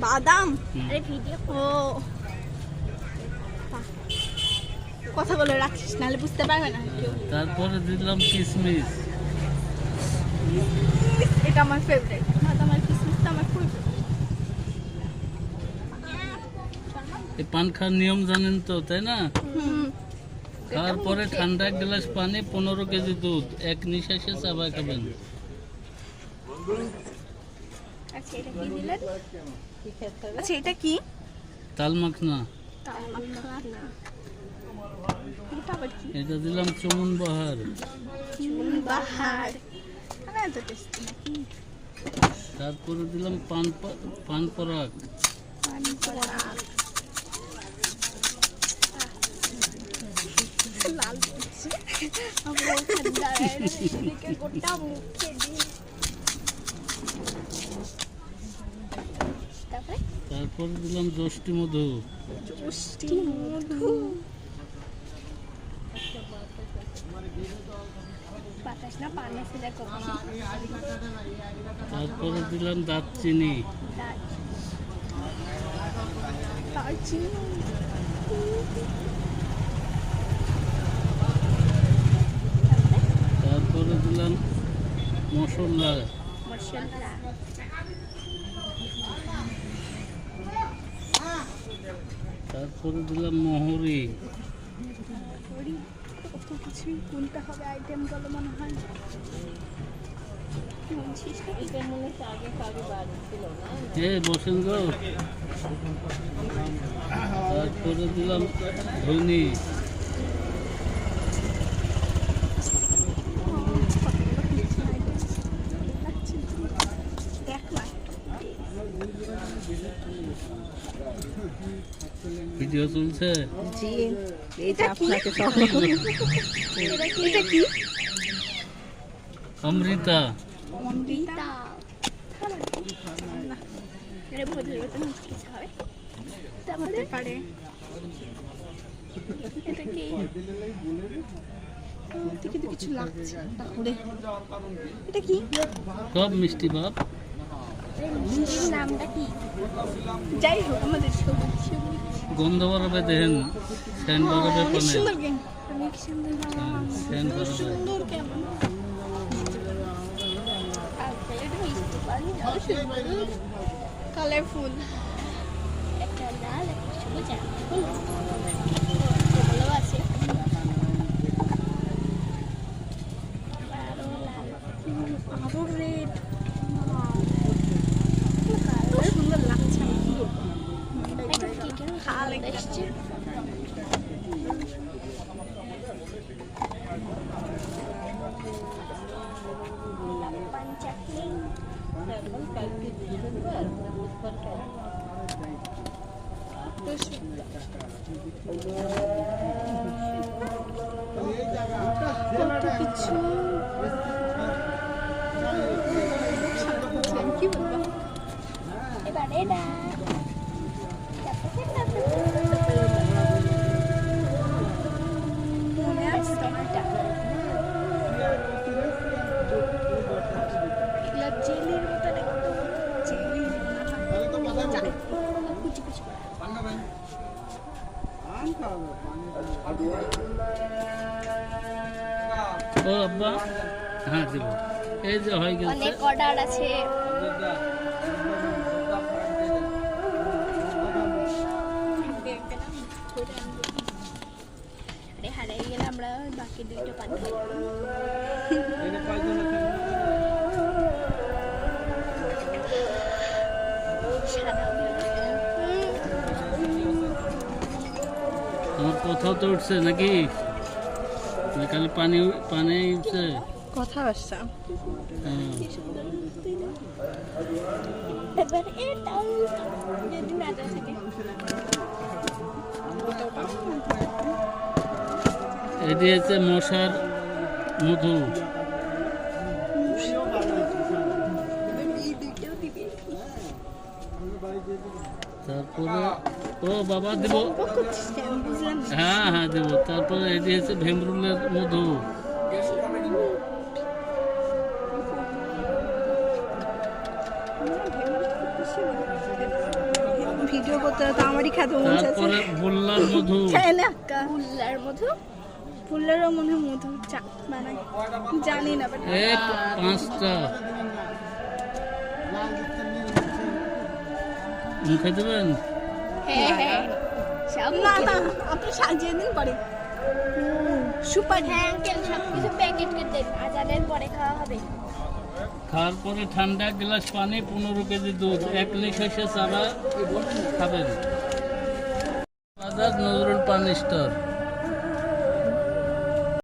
বাদাম? আরে ভিডিও ও কথা বলে রাখিস নাহলে বুঝতে পারবে না তারপরে দিলাম কিশমিশ এটা আমার ফেভারিট বাদাম আর কিসমিসটা আমার খুবই এই পান খাওয়ার নিয়ম জানেন তো তাই না? খাওয়ার পরে ঠান্ডা এক গ্লাস পানি পনেরো কেজি দুধ। এক নিঃশ্বাসে চাবা খাবেন আচ্ছা এটা কি দিলেন? আচ্ছা এটা কি? তাল মাখনা এটা দিলাম চমন বাহার চুন বাহার তারপরে দিলাম পান পান পরাগ পানি পরাগ লাল হচ্ছে আমরা ওখানে দাঁড়ায় রয়েছি, এদিকে গোটা মুখে দিয়ে তারপরে তারপরে দিলাম যষ্টি মধু। মধু তারপরে দিলাম দারচিনি। তারপরে দিলাম মশলা। মশলা। তারপরে দিলাম মহরি। করি কত কিছুই গুনতে হবে আইটেমগুলো মনে হয়। গুনছিস না? এটা মনে হচ্ছে আগে কারও বাড়ি ছিল না এ বসেন গো তারপরে দিলাম ধনি দেখ না ভিডিও চলছে জি এটা? আপনাকে এটা কি? অমৃতা। অমৃতা। এটা বোঝার মতো কিছু হবে তা হতে পারে এটা কি কিছু লাগছে এটা কি? সব মিষ্টি বাপ। মিষ্টির নামটা কি? যাই হোক আমাদের গন্ধ দেখেন পানে সুন্দর অনেক সুন্দর হ্যাঁ, ফ্যান সুন্দর সুন্দর কেমন কালারফুল একটা লাল একটা সবুজ কিছু কি বলব এবার এটা ও আব্বা। হ্যাঁ দেব। এই যে হয়ে গেছে। অনেক অর্ডার আছে। গেলে আমরা বাকি দুইটা পান সাদা কোথাও তো উঠছে নাকি? খালি পানি পানি উঠছে। কথা আসছে। এটি হচ্ছে মশার মধু। তারপরে ও বাবা দেব। হ্যাঁ হ্যাঁ দেব। তারপরে এটি হচ্ছে ভেমরুলের মধু। হয়ে। ভিডিও করতে হতো আমারই খেতে মন তারপরে গোল্লার মধু। খেয়ে নে ফুল্লার মধু? ফুলেরও মনে মধু চা বানায়। জানি না পাঁচটা। মুখে দেবেন হ্যাঁ হ্যাঁ। না না আপনি সাজিয়ে দিন পরে। সুপার। হ্যাঁ আঙ্কেল সব কিছু প্যাকেট করে দেন আজানের পরে খাওয়া হবে। খাওয়ার পরে ঠান্ডা গ্লাস পানি পনেরো কেজি দুধ এক নিঃশ্বাসে চারা খাবেন। বাজার নজরুল পানি স্টোর।